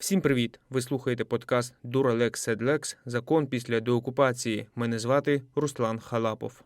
Всім привіт! Ви слухаєте подкаст Дуралекс Седлекс Закон після деокупації. Мене звати Руслан Халапов.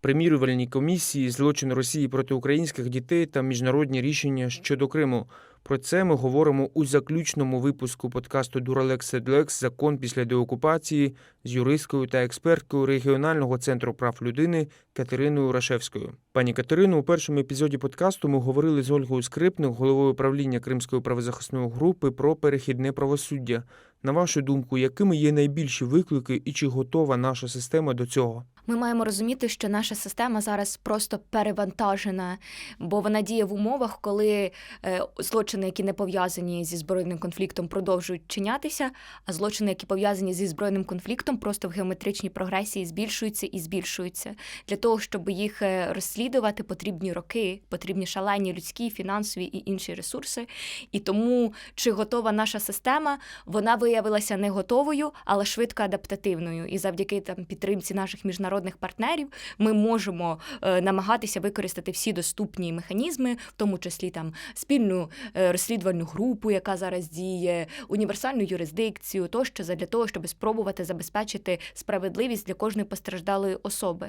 Примірювальні комісії злочин Росії проти українських дітей та міжнародні рішення щодо Криму. Про це ми говоримо у заключному випуску подкасту Дуралекс Седлекс Закон після деокупації з юристкою та експерткою регіонального центру прав людини Катериною Рашевською. Пані Катерину у першому епізоді подкасту ми говорили з Ольгою Скрипник, головою правління Кримської правозахисної групи, про перехідне правосуддя. На вашу думку, якими є найбільші виклики і чи готова наша система до цього? Ми маємо розуміти, що наша система зараз просто перевантажена, бо вона діє в умовах, коли е, злочини, які не пов'язані зі збройним конфліктом, продовжують чинятися, а злочини, які пов'язані зі збройним конфліктом, просто в геометричній прогресії збільшуються і збільшуються. Для того, щоб їх е, розслідувати, потрібні роки, потрібні шалені людські, фінансові і інші ресурси. І тому, чи готова наша система, вона виявилася не готовою, але швидко адаптативною. І завдяки там підтримці наших міжнародних партнерів ми можемо е, намагатися використати всі доступні механізми, в тому числі там спільну е, розслідувальну групу, яка зараз діє, універсальну юрисдикцію, тощо для того, щоб спробувати забезпечити справедливість для кожної постраждалої особи.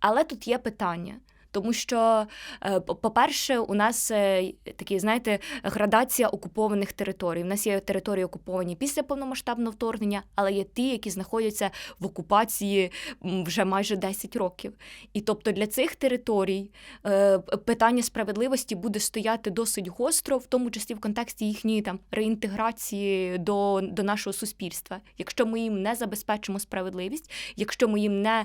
Але тут є питання. Тому що, е, по- по-перше, у нас е, такі, знаєте, градація окупованих територій. У нас є території окуповані після повномасштабного вторгнення, але є ті, які знаходяться в окупації вже майже 10 років. І тобто для цих територій е, питання справедливості буде стояти досить гостро, в тому числі в контексті їхньої там реінтеграції до, до нашого суспільства. Якщо ми їм не забезпечимо справедливість, якщо ми їм не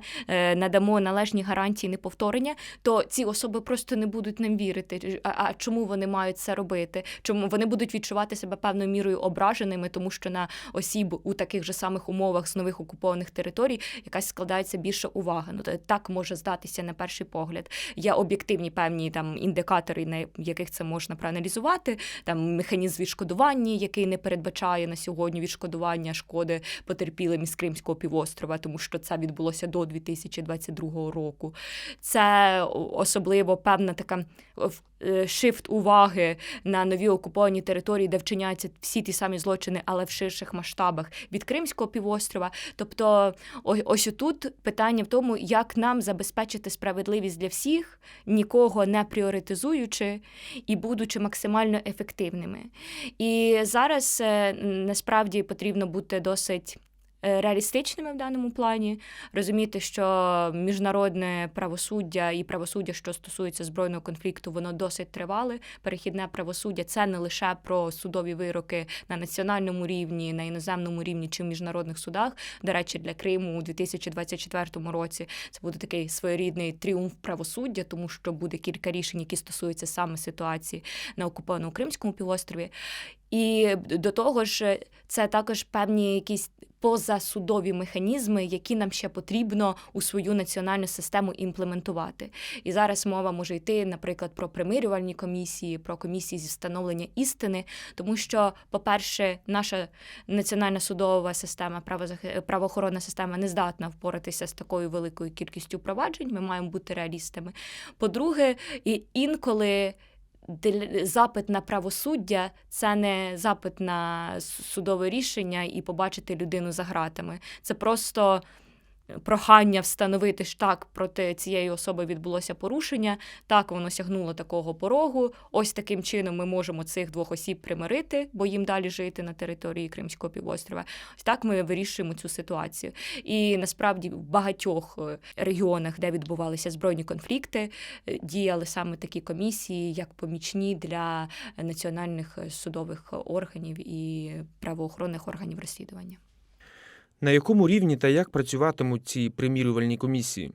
надамо належні гарантії неповторення, то ці особи просто не будуть нам вірити. А, а чому вони мають це робити? Чому вони будуть відчувати себе певною мірою ображеними, тому що на осіб у таких же самих умовах з нових окупованих територій якась складається більше уваги. Ну так може здатися на перший погляд. Є об'єктивні певні там індикатори, на яких це можна проаналізувати. Там механізм відшкодування, який не передбачає на сьогодні відшкодування шкоди потерпілим із Кримського півострова, тому що це відбулося до 2022 року. Це особливо певна така е, шифт уваги на нові окуповані території, де вчиняються всі ті самі злочини, але в ширших масштабах від Кримського півострова. Тобто, ось тут питання в тому, як нам забезпечити справедливість для всіх, нікого не пріоритизуючи і будучи максимально ефективними. І зараз е, насправді потрібно бути досить. Е, Реалістичними в даному плані розуміти, що міжнародне правосуддя і правосуддя, що стосується збройного конфлікту, воно досить тривале. Перехідне правосуддя це не лише про судові вироки на національному рівні, на іноземному рівні чи в міжнародних судах. До речі, для Криму у 2024 році це буде такий своєрідний тріумф правосуддя, тому що буде кілька рішень, які стосуються саме ситуації на окупованому Кримському півострові. І до того ж, це також певні якісь позасудові механізми, які нам ще потрібно у свою національну систему імплементувати. І зараз мова може йти, наприклад, про примирювальні комісії, про комісії зі встановлення істини, тому що, по-перше, наша національна судова система, правоохоронна система не здатна впоратися з такою великою кількістю проваджень. Ми маємо бути реалістами. По-друге, інколи. Запит на правосуддя це не запит на судове рішення і побачити людину за ґратами. Це просто прохання встановити що так проти цієї особи відбулося порушення. Так воно сягнуло такого порогу. Ось таким чином ми можемо цих двох осіб примирити, бо їм далі жити на території Кримського півострова. Ось так ми вирішуємо цю ситуацію. І насправді в багатьох е, регіонах, де відбувалися збройні конфлікти, е, діяли саме такі комісії, як помічні для національних е, судових органів і правоохоронних органів розслідування. На якому рівні та як працюватимуть ці примірювальні комісії?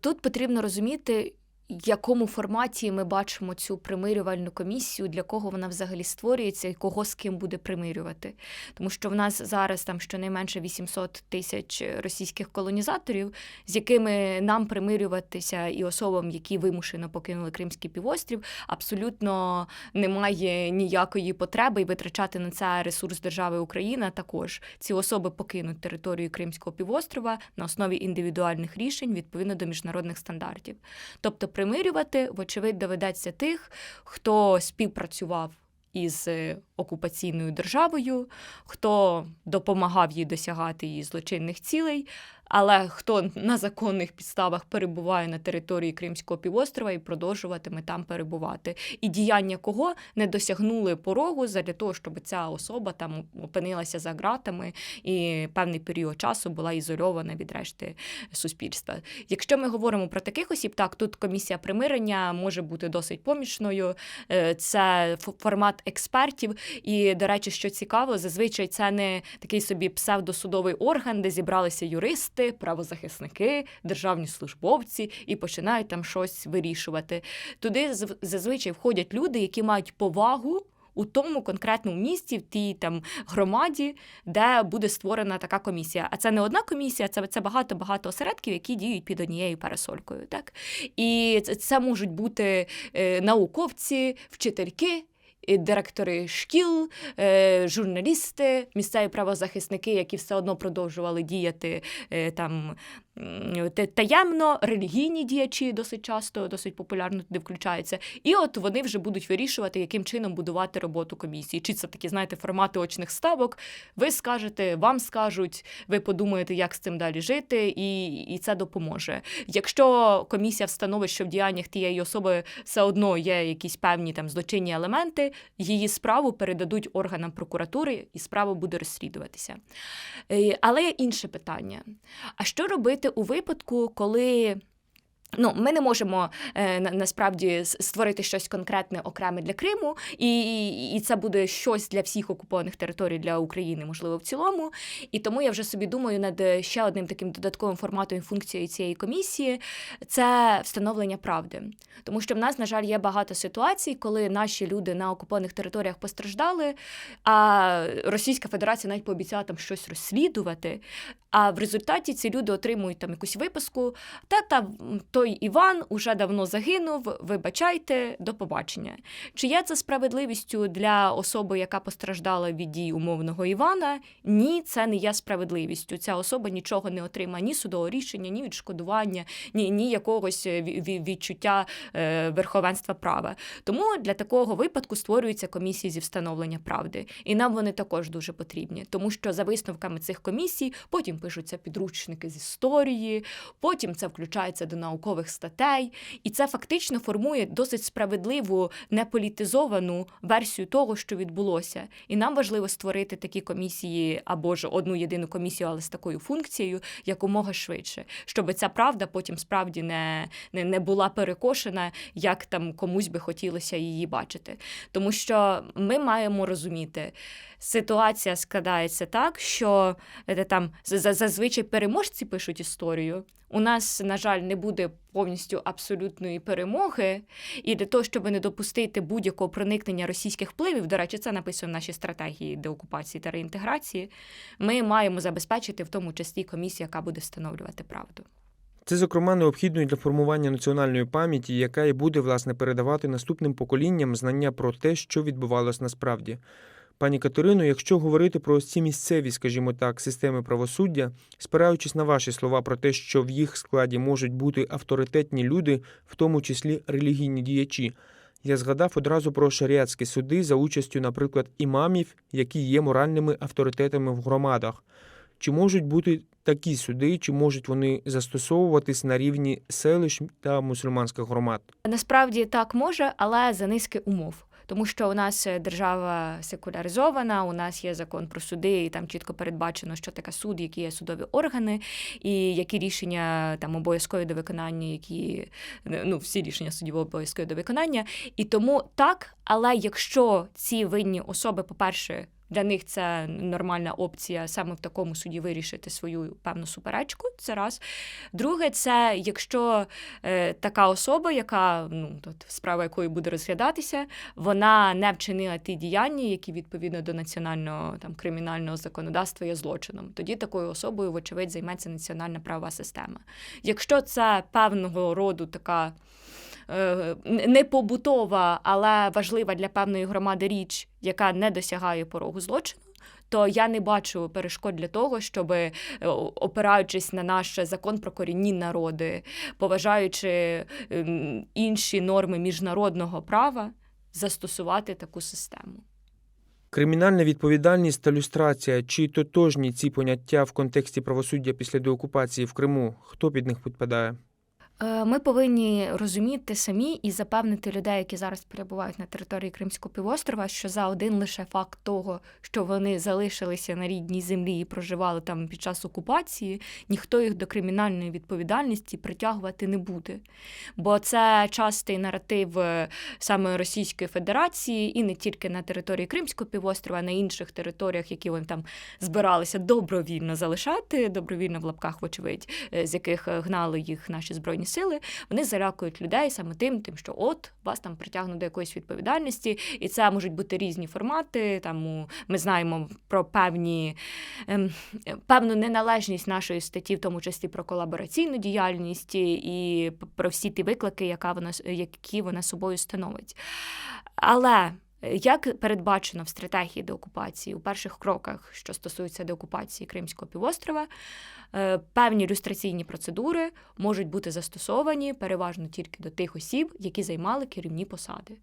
Тут потрібно розуміти, якому форматі ми бачимо цю примирювальну комісію, для кого вона взагалі створюється і кого з ким буде примирювати. Тому що в нас зараз там щонайменше 800 тисяч російських колонізаторів, з якими нам примирюватися і особам, які вимушено покинули Кримський півострів, абсолютно немає ніякої потреби і витрачати на це ресурс держави Україна. Також ці особи покинуть територію Кримського півострова на основі індивідуальних рішень відповідно до міжнародних стандартів. Тобто примирювати, вочевидь, доведеться тих, хто співпрацював із е, окупаційною державою, хто допомагав їй досягати її злочинних цілей, але хто на законних підставах перебуває на території Кримського півострова і продовжуватиме там перебувати, і діяння кого не досягнули порогу для того, щоб ця особа там опинилася за ґратами і певний період часу була ізольована від решти суспільства. Якщо ми говоримо про таких осіб, так тут комісія примирення може бути досить помічною. Е, Це формат експертів. І, до речі, що цікаво, зазвичай це не такий собі псевдосудовий орган, де зібралися юристи, правозахисники, державні службовці і починають там щось вирішувати. Туди зв- зазвичай входять люди, які мають повагу. У тому конкретному місті, в тій там громаді, де буде створена така комісія. А це не одна комісія, це, це багато-багато осередків, які діють під однією парасолькою. Так? І це можуть бути е, науковці, вчительки. Директори шкіл, е, журналісти, місцеві правозахисники, які все одно продовжували діяти е, там таємно, релігійні діячі досить часто, досить популярно туди включаються. І от вони вже будуть вирішувати, яким чином будувати роботу комісії. Чи це такі, знаєте, формати очних ставок. Ви скажете, вам скажуть, ви подумаєте, як з цим далі жити, і, і це допоможе. Якщо комісія встановить, що в діяннях тієї особи все одно є якісь певні там злочинні елементи, її справу передадуть органам прокуратури, і справа буде розслідуватися. Е, Але є інше питання: а що робити у випадку, коли Ну, ми не можемо е, на- насправді створити щось конкретне окреме для Криму, і, і, і це буде щось для всіх окупованих територій для України, можливо, в цілому. І тому я вже собі думаю над е, ще одним таким додатковим форматом і функцією цієї комісії це встановлення правди. Тому що в нас, на жаль, є багато ситуацій, коли наші люди на окупованих територіях постраждали, а Російська Федерація навіть пообіцяла там щось розслідувати. А в результаті ці люди отримують там якусь виписку. Та та той Іван уже давно загинув. Вибачайте, до побачення. Чи є це справедливістю для особи, яка постраждала від дій умовного Івана? Ні, це не є справедливістю. Ця особа нічого не отримає ні судового рішення, ні відшкодування, ні, ні якогось е, ві- ві- відчуття е, верховенства права. Тому для такого випадку створюються комісії зі встановлення правди, і нам вони також дуже потрібні, тому що за висновками цих комісій потім пишуться підручники з історії, потім це включається до наукових статей, і це фактично формує досить справедливу, неполітизовану версію того, що відбулося. І нам важливо створити такі комісії або ж одну єдину комісію, але з такою функцією якомога швидше, щоб ця правда потім справді не, не, не була перекошена, як там комусь би хотілося її бачити. Тому що ми маємо розуміти, ситуація складається так, що е, там за- за- зазвичай переможці пишуть історію. У нас, на жаль, не буде повністю абсолютної перемоги, і для того, щоб не допустити будь-якого проникнення російських впливів, до речі, це написано в нашій стратегії деокупації та реінтеграції. Ми маємо забезпечити в тому числі комісію, яка буде встановлювати правду. Це, зокрема, необхідно для формування національної пам'яті, яка і буде власне передавати наступним поколінням знання про те, що відбувалось насправді. Пані Катерино, якщо говорити про ці місцеві, скажімо так, системи правосуддя, спираючись на ваші слова про те, що в їх складі можуть бути авторитетні люди, в тому числі релігійні діячі, я згадав одразу про шаріатські суди за участю, наприклад, імамів, які є моральними авторитетами в громадах. Чи можуть бути такі суди, чи можуть вони застосовуватись на рівні селищ та мусульманських громад? Насправді так може, але за низки умов. Тому що у нас е, держава секуляризована, у нас є закон про суди, і там чітко передбачено, що таке суд, які є судові органи, і які рішення там обов'язкові до виконання, які ну всі рішення судів обов'язкові до виконання. І тому так, але якщо ці винні особи, по-перше, для них це нормальна опція саме в такому суді вирішити свою певну суперечку. Це раз. Друге, це якщо е, така особа, яка ну тут справа якої буде розглядатися, вона не вчинила ті діяння, які відповідно до національного там кримінального законодавства є злочином. Тоді такою особою, вочевидь, займеться національна правова система. Якщо це певного роду така. Е, Не побутова, але важлива для певної громади річ, яка не досягає порогу злочину, Тобто я не бачу перешкод для того, щоб е, опираючись на наш закон про корінні народи, поважаючи ем, інші норми міжнародного права, застосувати таку систему. Кримінальна відповідальність та люстрація чи тотожні ці поняття в контексті правосуддя після деокупації в Криму? Хто під них підпадає? Е, Ми повинні розуміти самі і запевнити людей, які зараз перебувають на території Кримського півострова, що за один лише факт того, що вони залишилися на рідній землі і проживали там під час окупації, ніхто їх до кримінальної відповідальності притягувати не буде. Бо це частий наратив е, саме Російської Федерації і не тільки на території Кримського півострова, а на інших територіях, які вони там збиралися добровільно залишати, добровільно в лапках, вочевидь, е, з яких гнали їх наші збройні сили, вони залякують людей саме тим, тим, що от вас там притягнуть до якоїсь відповідальності, і це можуть бути різні формати. Там ми знаємо про певні ем, певну неналежність нашої статті, в тому числі про колабораційну діяльність і- про всі ті виклики, яка вона які вона собою становить. Але як передбачено в стратегії деокупації у перших кроках, що стосуються деокупації Кримського півострова, е, певні люстраційні процедури можуть бути застосовані переважно тільки до тих осіб, які займали керівні посади.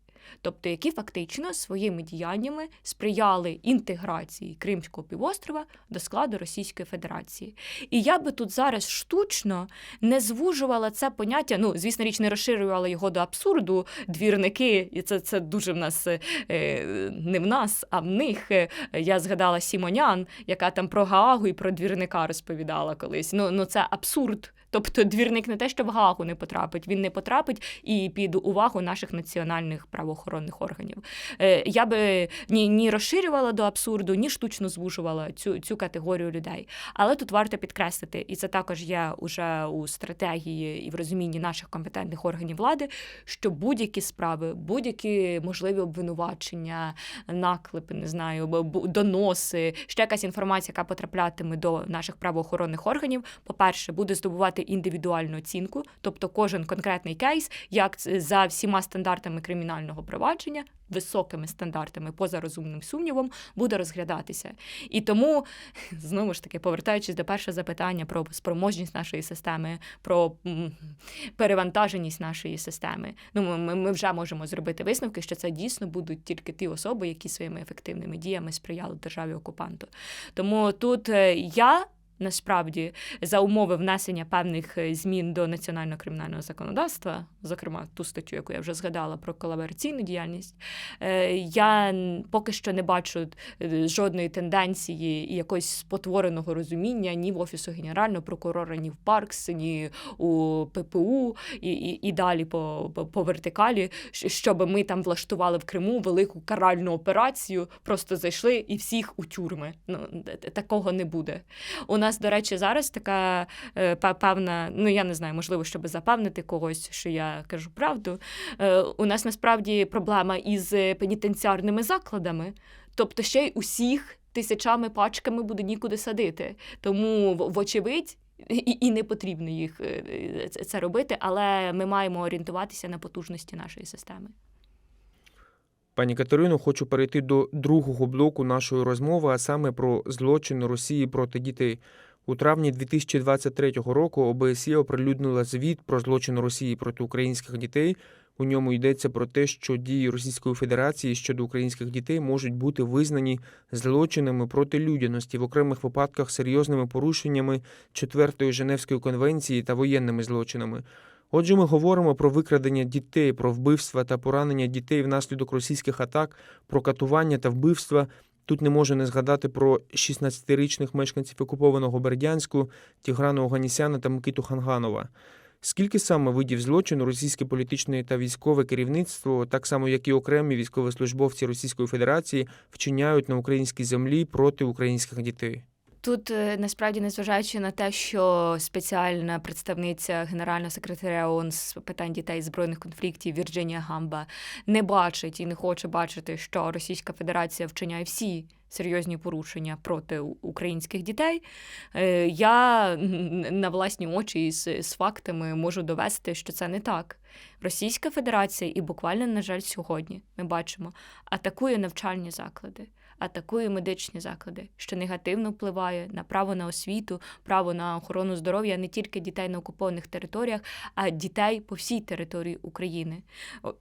Тобто, які фактично своїми діяннями сприяли інтеграції Кримського півострова до складу Російської Федерації. І я би тут зараз штучно не звужувала це поняття. Ну, звісно, річ не розширювала його до абсурду. Двірники, і це, це дуже в нас е, не в нас, а в них. Е, Я згадала Сімонян, яка там про Гаагу і про двірника розповідала колись. Ну, ну це абсурд. Тобто двірник не те, що в Гаагу не потрапить, він не потрапить і під увагу наших національних правоохоронних органів. Е, Я би ні, ні розширювала до абсурду, ні штучно звужувала цю, цю категорію людей. Але тут варто підкреслити, і це також є уже у стратегії і в розумінні наших компетентних органів влади, що будь-які справи, будь-які можливі обвинувачення, наклепи, не знаю, доноси, ще якась інформація, яка потраплятиме до наших правоохоронних органів, по-перше, буде здобувати індивідуальну оцінку, тобто кожен конкретний кейс, як за всіма стандартами кримінального провадження, високими стандартами, поза розумним сумнівом, буде розглядатися. І тому, знову ж таки, повертаючись до першого запитання про спроможність нашої системи, про перевантаженість нашої системи, ну ми- ми, ми вже можемо зробити висновки, що це дійсно будуть тільки ті особи, які своїми ефективними діями сприяли державі окупанту. Тому тут е, я. Насправді, за умови внесення певних е, змін до національного кримінального законодавства, зокрема ту статтю, яку я вже згадала про колабораційну діяльність, е, я поки що не бачу е, жодної тенденції і якогось спотвореного розуміння ні в офісу генерального прокурора, ні в Паркс, ні у ППУ і, і, і далі по, по, по вертикалі, щоб ми там влаштували в Криму велику каральну операцію, просто зайшли і всіх у тюрми. Ну такого не буде. У нас, до речі, зараз така е, певна, ну я не знаю, можливо, щоб запевнити когось, що я кажу правду. Е, у нас насправді проблема із пенітенціарними закладами, тобто ще й усіх тисячами пачками буде нікуди садити. Тому, вочевидь. І, і не потрібно їх е, це робити, але ми маємо орієнтуватися на потужності нашої системи. Пані Катерино, хочу перейти до другого блоку нашої розмови, а саме про злочини Росії проти дітей. У травні 2023 року ОБСЄ оприлюднила звіт про злочин Росії проти українських дітей. У ньому йдеться про те, що дії Російської Федерації щодо українських дітей можуть бути визнані злочинами проти людяності в окремих випадках серйозними порушеннями Четвертої Женевської конвенції та воєнними злочинами. Отже, ми говоримо про викрадення дітей, про вбивства та поранення дітей внаслідок російських атак, про катування та вбивства. Тут не можу не згадати про 16-річних мешканців окупованого Бердянську, Тіграну Оганісяна та Микиту Ханганова. Скільки саме видів злочину російське політичне та військове керівництво, так само як і окремі військовослужбовці Російської Федерації, вчиняють на українській землі проти українських дітей? Тут е, насправді, незважаючи на те, що спеціальна представниця генерального секретаря ООН з питань дітей збройних конфліктів Вірджинія Гамба не бачить і не хоче бачити, що Російська Федерація вчиняє всі серйозні порушення проти українських дітей. е, Я на власні очі із з фактами можу довести, що це не так. Російська Федерація, і буквально, на жаль, сьогодні ми бачимо, атакує навчальні заклади, атакує медичні заклади, що негативно впливає на право на освіту, право на охорону здоров'я не тільки дітей на окупованих територіях, а дітей по всій території України.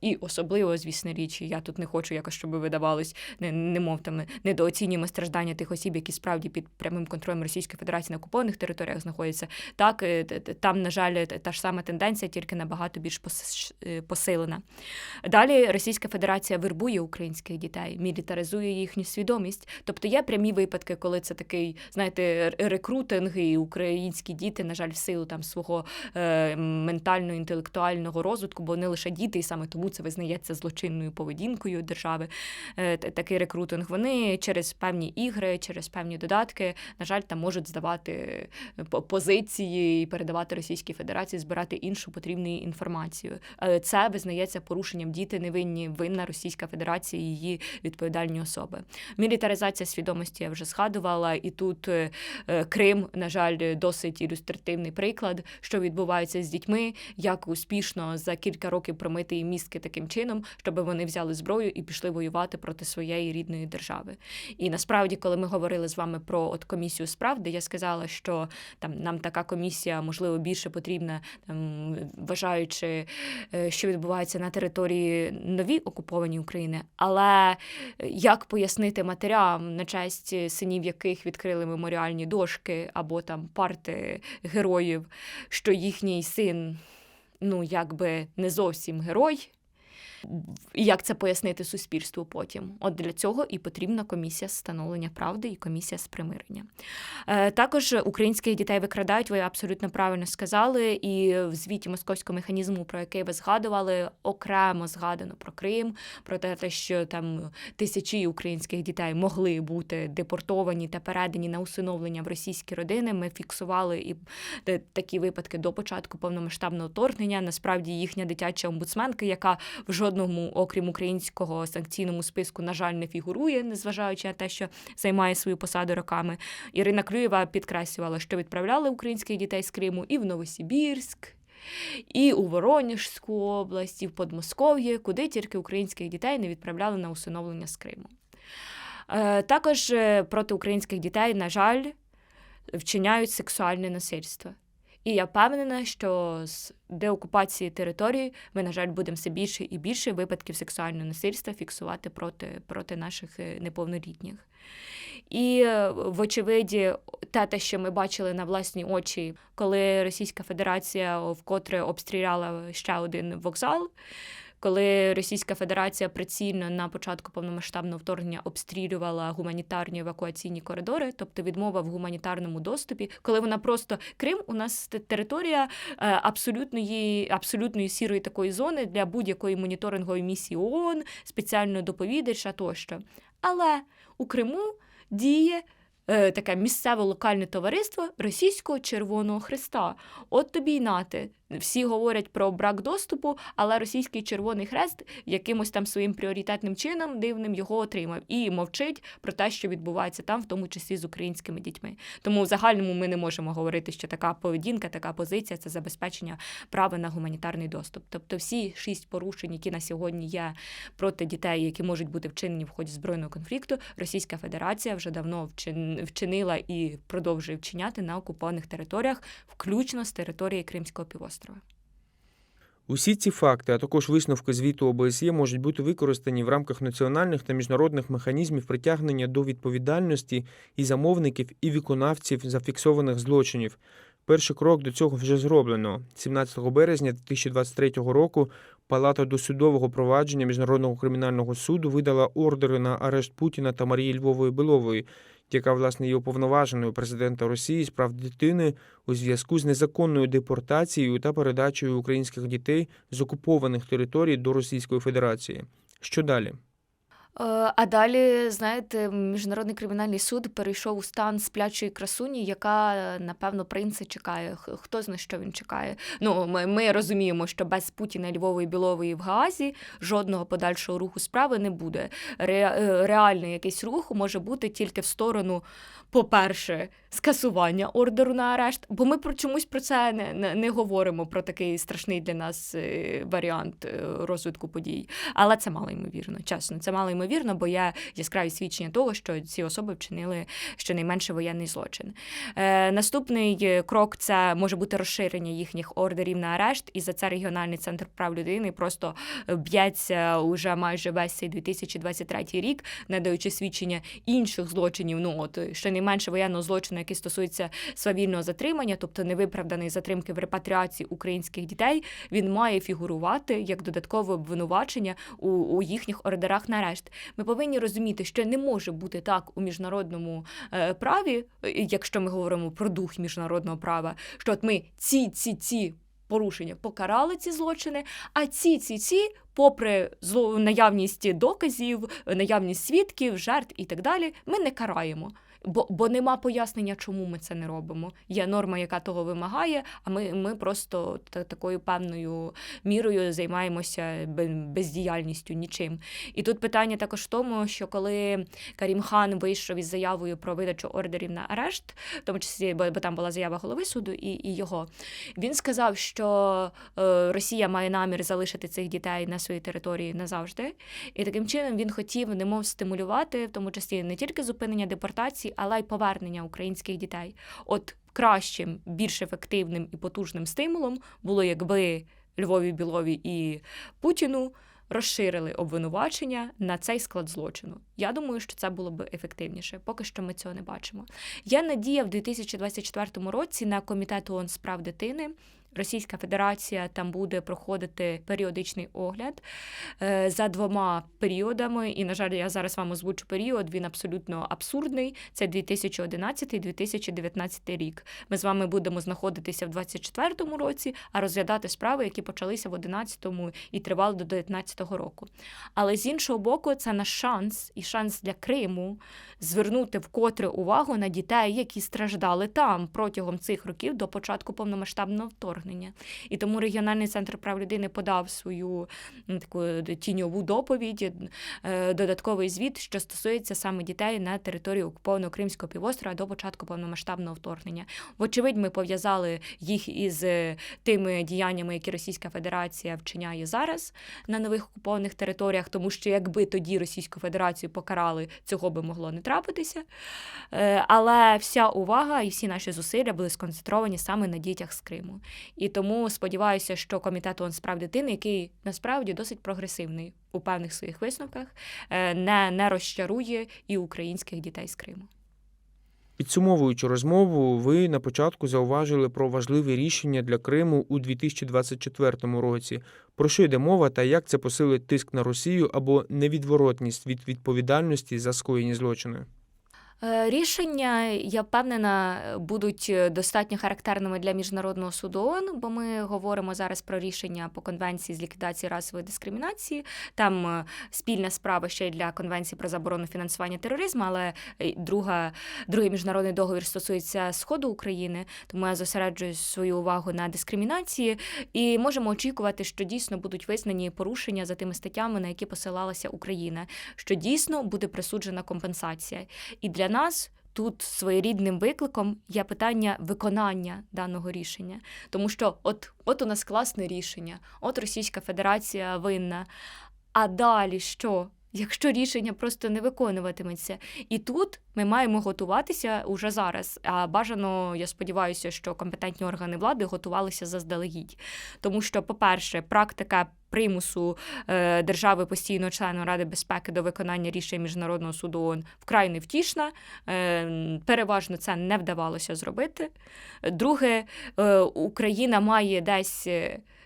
І особливо, звісно, річ, я тут не хочу якось, щоб видавалось, не, немов там недооцінюємо страждання тих осіб, які справді під прямим контролем Російської Федерації на окупованих територіях знаходяться. Так, е, там, на жаль, та ж сама тенденція, тільки набагато більш е, посилена. Далі Російська Федерація вербує українських дітей, мілітаризує їхню свідомість. Тобто є прямі випадки, коли це такий, знаєте, рекрутинг, і українські діти, на жаль, в силу там свого е, ментального інтелектуального розвитку, бо не лише діти, і саме тому це визнається злочинною поведінкою держави. Е, такий рекрутинг. Вони через певні ігри, через певні додатки, на жаль, там можуть здавати е, позиції і передавати Російській Федерації, збирати іншу потрібну інформацію. Е, Це визнається порушенням діти невинні, винна Російська Федерація і її відповідальні особи. Мілітаризація свідомості я вже згадувала, і тут е, е, Крим, на жаль, досить ілюстративний приклад, що відбувається з дітьми, як успішно за кілька років промити мізки таким чином, щоб вони взяли зброю і пішли воювати проти своєї рідної держави. І насправді, коли ми говорили з вами про от комісію справ, де я сказала, що там нам така комісія можливо більше потрібна, там вважаючи, е, що відбувається на території нові окуповані України. Але як пояснити матерям, на честь синів яких відкрили меморіальні дошки або там парти героїв, що їхній син, ну якби не зовсім герой. Як це пояснити суспільству потім? От для цього і потрібна комісія з встановлення правди і комісія з примирення. Е, також українських дітей викрадають, ви абсолютно правильно сказали. І в звіті московського механізму, про який ви згадували, окремо згадано про Крим, про те, що там тисячі українських дітей могли бути депортовані та передані на усиновлення в російські родини. Ми фіксували і такі випадки до початку повномасштабного вторгнення. Насправді їхня дитяча омбудсменка, яка в жодному, окрім українського санкційному списку, на жаль, не фігурує, незважаючи на те, що займає свою посаду роками. Ірина Клюєва підкреслювала, що відправляли українських дітей з Криму і в Новосибірськ. І у Воронежську область, і в Подмосков'я, куди тільки українських дітей не відправляли на усиновлення з Криму. Е, Також е, проти українських дітей, на жаль, вчиняють сексуальне насильство. І я впевнена, що з деокупації території ми, на жаль, будемо все більше і більше випадків сексуального насильства фіксувати проти, проти наших е, неповнолітніх. І, е, вочевиді, те, те, що ми бачили на власні очі, коли Російська Федерація вкотре обстріляла ще один вокзал. Коли Російська Федерація прицільно на початку повномасштабного вторгнення обстрілювала гуманітарні евакуаційні коридори, тобто відмова в гуманітарному доступі, коли вона просто Крим, у нас територія е, абсолютної, абсолютної сірої такої зони для будь-якої моніторингової місії ООН, спеціального доповідача тощо. Але у Криму діє таке місцеве локальне товариство Російського Червоного Христа. От тобі й нати. Всі говорять про брак доступу, але російський Червоний Хрест якимось там своїм пріоритетним чином дивним його отримав і мовчить про те, що відбувається там, в тому числі з українськими дітьми. Тому в загальному ми не можемо говорити, що така поведінка, така позиція це забезпечення права на гуманітарний доступ. Тобто, всі шість порушень, які на сьогодні є проти дітей, які можуть бути вчинені в ході збройного конфлікту, Російська Федерація вже давно вчин- вчинила і продовжує вчиняти на окупованих територіях, включно з території Кримського півострова. Усі ці факти, а також висновки звіту ОБСЄ можуть бути використані в рамках національних та міжнародних механізмів притягнення до відповідальності і замовників, і виконавців зафіксованих злочинів. Перший крок до цього вже зроблено. 17 березня 2023 року Палата досудового провадження Міжнародного кримінального суду видала ордери на арешт Путіна та Марії Львової Белової, яка власне є уповноваженою президента Росії з прав дитини у зв'язку з незаконною депортацією та передачею українських дітей з окупованих територій до Російської Федерації. Що далі? Е, А далі, знаєте, міжнародний кримінальний суд перейшов у стан сплячої красуні, яка напевно принца чекає. Хто знає, що він чекає? Ну ми, ми розуміємо, що без Путіна Львової Білової в Гаазі жодного подальшого руху справи не буде. Ре, е, реальний якийсь рух може бути тільки в сторону, по-перше, скасування ордеру на арешт, бо ми про чомусь про це не, не, говоримо про такий страшний для нас е, варіант розвитку подій. Але це мало ймовірно, чесно, це мало ймовірно. Ймовірно, бо є яскраві свідчення того, що ці особи вчинили щонайменше воєнний злочин. Е, наступний е, крок це може бути розширення їхніх ордерів на арешт, і за це регіональний центр прав людини просто б'ється уже майже весь цей 2023 рік, надаючи свідчення інших злочинів. Ну от щонайменше воєнного злочину, який стосується свавільного затримання, тобто невиправданої затримки в репатріації українських дітей, він має фігурувати як додаткове обвинувачення у, у їхніх ордерах на арешт. Ми повинні розуміти, що не може бути так у міжнародному е, праві, якщо ми говоримо про дух міжнародного права, що от ми ці ці ці порушення покарали ці злочини, а ці ці ці, попри наявність доказів, наявність свідків, жертв і так далі, ми не караємо. Бо, бо нема пояснення, чому ми це не робимо. Є норма, яка того вимагає, а ми, ми просто та, такою певною мірою займаємося бездіяльністю, нічим. І тут питання також в тому, що коли Карім Хан вийшов із заявою про видачу ордерів на арешт, в тому числі, бо, бо там була заява голови суду і, і його, він сказав, що е, Росія має намір залишити цих дітей на своїй території назавжди. І таким чином він хотів немов стимулювати, в тому числі не тільки зупинення депортації, але й повернення українських дітей. От кращим, більш ефективним і потужним стимулом було, якби Львові Білові і Путіну розширили обвинувачення на цей склад злочину. Я думаю, що це було б ефективніше. Поки що ми цього не бачимо. Є надія в 2024 році на комітет ООН з прав дитини. Російська Федерація там буде проходити періодичний огляд е, за двома періодами. І, на жаль, я зараз вам озвучу період. Він абсолютно абсурдний. Це 2011-2019 рік. Ми з вами будемо знаходитися в 2024 році, а розглядати справи, які почалися в 2011 і тривали до 2019 року. Але з іншого боку, це наш шанс і шанс для Криму звернути вкотре увагу на дітей, які страждали там протягом цих років до початку повномасштабного вторгнення. І тому регіональний центр прав людини подав свою таку тіньову доповідь, е, додатковий звіт, що стосується саме дітей на території окупованого Кримського півострова до початку повномасштабного вторгнення. Вочевидь, ми пов'язали їх із е, тими діяннями, які Російська Федерація вчиняє зараз на нових окупованих територіях, тому що якби тоді Російську Федерацію покарали, цього би могло не трапитися. Е, Але вся увага і всі наші зусилля були сконцентровані саме на дітях з Криму. І тому сподіваюся, що комітет ООН з прав дитини, який насправді досить прогресивний у певних своїх висновках, е, не, не розчарує і українських дітей з Криму. Підсумовуючи розмову, ви на початку зауважили про важливі рішення для Криму у 2024 році. Про що йде мова та як це посилить тиск на Росію або невідворотність від відповідальності за скоєні злочини? Е, Рішення, я впевнена, будуть достатньо характерними для міжнародного суду ООН, бо ми говоримо зараз про рішення по конвенції з ліквідації расової дискримінації. Там е, спільна справа ще й для конвенції про заборону фінансування тероризму, але е, друга, другий міжнародний договір стосується сходу України, тому я зосереджую свою увагу на дискримінації і можемо очікувати, що дійсно будуть визнані порушення за тими статтями, на які посилалася Україна, що дійсно буде присуджена компенсація. І для нас тут своєрідним викликом є питання виконання даного рішення. Тому що от, от у нас класне рішення, от Російська Федерація винна. А далі що? Якщо рішення просто не виконуватиметься, і тут ми маємо готуватися уже зараз. А бажано, я сподіваюся, що компетентні органи влади готувалися заздалегідь. Тому що, по-перше, практика примусу е, держави постійного члена Ради безпеки до виконання рішень міжнародного суду ООН вкрай невтішна. Е, переважно це не вдавалося зробити. Друге, е, Україна має десь.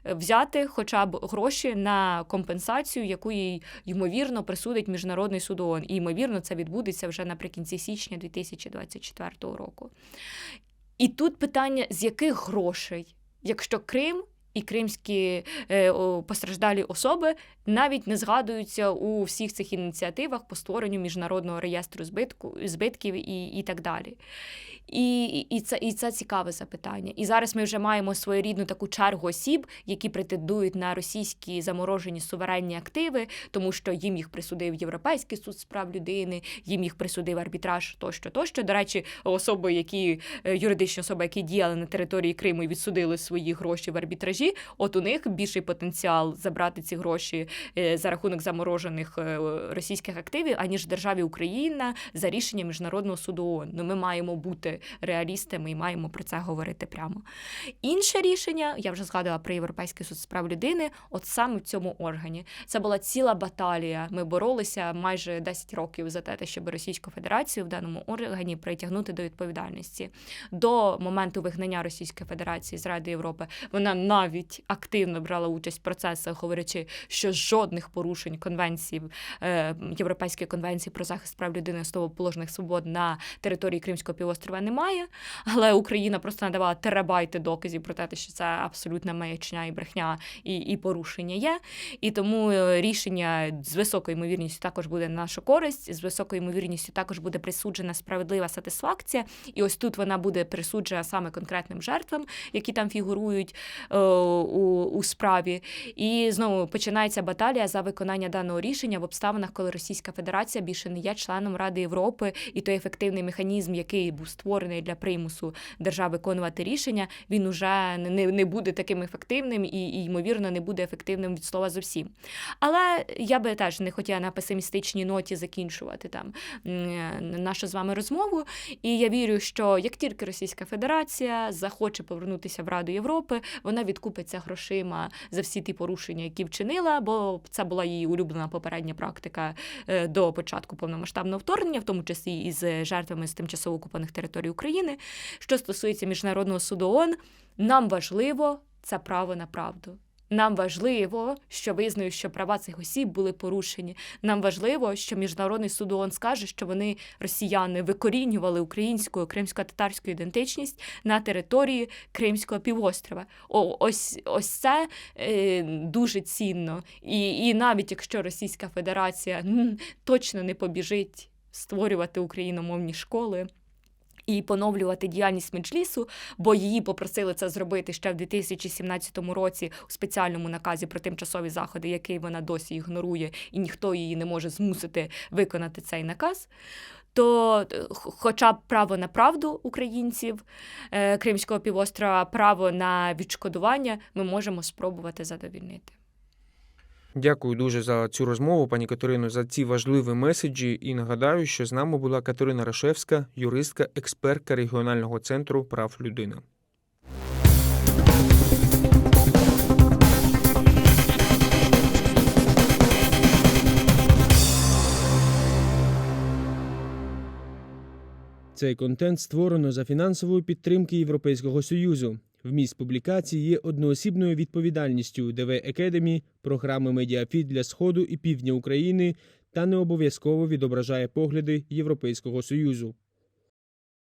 Взяти хоча б гроші на компенсацію, яку їй ймовірно присудить міжнародний суд ООН. І ймовірно, це відбудеться вже наприкінці січня 2024 року. І тут питання: з яких грошей, якщо Крим і кримські е, постраждалі особи навіть не згадуються у всіх цих ініціативах по створенню міжнародного реєстру збитку, збитків і, і так далі. І, і, це, і це цікаве запитання. І зараз ми вже маємо своєрідну таку чергу осіб, які претендують на російські заморожені суверенні активи, тому що їм їх присудив Європейський суд з прав людини, їм їх присудив арбітраж тощо, тощо. До речі, особи, які е, юридичні особи, які діяли на території Криму і відсудили свої гроші в арбітражі, мережі, от у них більший потенціал забрати ці гроші е, за рахунок заморожених е, російських активів, аніж державі Україна за рішенням міжнародного суду ООН. Ну, ми маємо бути реалістами і маємо про це говорити прямо. Інше рішення, я вже згадувала про Європейський суд з прав людини, от саме в цьому органі. Це була ціла баталія. Ми боролися майже 10 років за те, щоб Російську Федерацію в даному органі притягнути до відповідальності. До моменту вигнання Російської Федерації з Ради Європи вона навіть активно брала участь в процесах, говорячи, що жодних порушень конвенції е, Європейської конвенції про захист прав людини і основоположних свобод на території Кримського півострова немає. Але Україна просто надавала терабайти доказів про те, що це абсолютна маячня і брехня і, і порушення є. І тому е, рішення з високою ймовірністю також буде на нашу користь, з високою ймовірністю також буде присуджена справедлива сатисфакція. І ось тут вона буде присуджена саме конкретним жертвам, які там фігурують е, у, у справі. І знову починається баталія за виконання даного рішення в обставинах, коли Російська Федерація більше не є членом Ради Європи, і той ефективний механізм, який був створений для примусу держав виконувати рішення, він уже не, не буде таким ефективним і, і, ймовірно, не буде ефективним від слова зовсім. Але я би теж не хотіла на песимістичній ноті закінчувати там нашу з вами розмову. І я вірю, що як тільки Російська Федерація захоче повернутися в Раду Європи, вона відкупиться грошима за всі ті порушення, які вчинила, бо це була її улюблена попередня практика е, до початку повномасштабного вторгнення, в тому числі і з жертвами з тимчасово окупованих територій України. Що стосується міжнародного суду ООН, нам важливо це право на правду. Нам важливо, що визнаю, що права цих осіб були порушені. Нам важливо, що міжнародний суд ООН скаже, що вони росіяни викорінювали українську кримсько-татарську ідентичність на території Кримського півострова. О, ось ось це е, дуже цінно. І, і навіть якщо Російська Федерація точно не побіжить створювати україномовні школи. І поновлювати діяльність меджлісу, бо її попросили це зробити ще в 2017 році у спеціальному наказі про тимчасові заходи, який вона досі ігнорує, і ніхто її не може змусити виконати цей наказ. То, е, хоча б право на правду українців е, Кримського півострова, право на відшкодування, ми можемо спробувати задовільнити. Дякую дуже за цю розмову, пані Катерино, за ці важливі меседжі. І нагадаю, що з нами була Катерина Рашевська, юристка, експертка регіонального центру прав людини. Цей контент створено за фінансової підтримки Європейського Союзу. Вміст публікації є одноосібною відповідальністю ДВ Academy, програми Медіафіт для Сходу і Півдня України та не обов'язково відображає погляди Європейського Союзу.